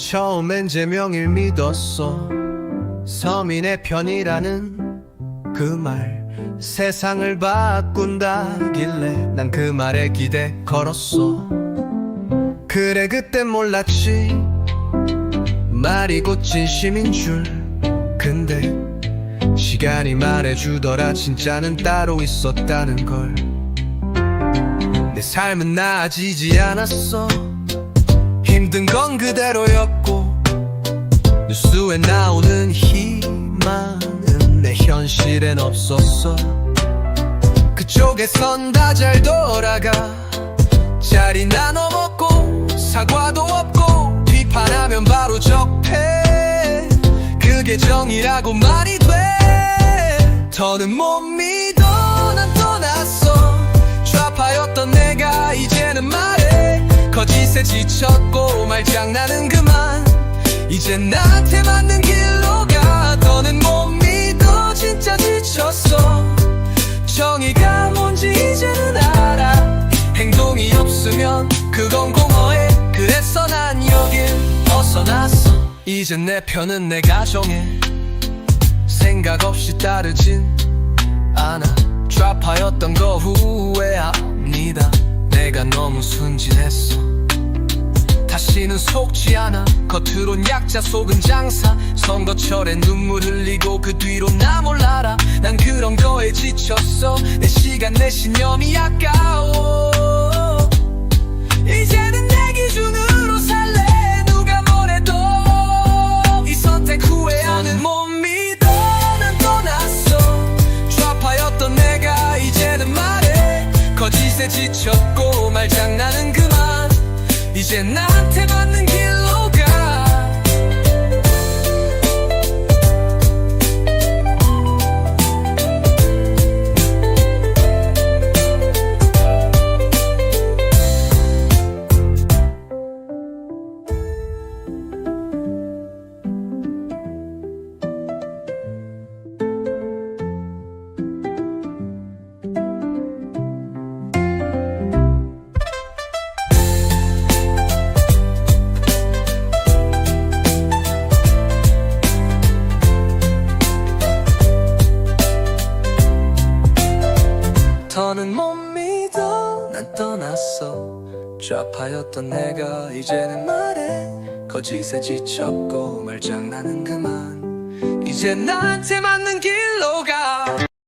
처음엔 제명일 믿었어. 서민의 편이라는 그 말. 세상을 바꾼다길래 난 그 말에 기대 걸었어. 그래 그땐 몰랐지. 말이 곧 진심인 줄. 근데 시간이 말해주더라. 진짜는 따로 있었다는 걸. 내 삶은 나아지지 않았어 힘든 건 그대로였고 뉴스에 나오는 희망은 내 현실엔 없었어. 그쪽에선 다 잘 돌아가. 자리 나눠 먹고 사과도 없고 비판하면 바로 적폐. 그게 정의라고 말이 돼. 더는 못 믿어. 난 떠났어. 좌파였던 내가 이제는 말해 거짓에 지쳤고 말장난은 그만. 이제 나한테 맞는 길로 가. 더는 못 믿어. 진짜 지쳤어. 정의가 뭔지 이제는 알아. 행동이 없으면 그건 공허해. 그래서 난 여길 벗어났어. 이제 내 편은 내가 정해. 생각 없이 따르진 않아. 좌파였던 거 후회합니다. 내가 너무 순진했어 다시는 속지 않아. 겉으론 약자 속은 장사. 선거철에 눈물 흘리고 그 뒤로 나 몰라라. 난 그런 거에 지쳤어. 내 시간 내 신념이 아까워. 이제는 내 기준으로 살래. 누가 뭐래도 이 선택 후회하는 말해. 거짓에 지쳤고 말장난은 그만 이제 나한테 맞는 길 더는 못 믿어. 난 떠났어. 좌파였던 내가 이제는 말해. 거짓에 지쳤고 말장난은 그만. 이제 나한테 맞는 길로 가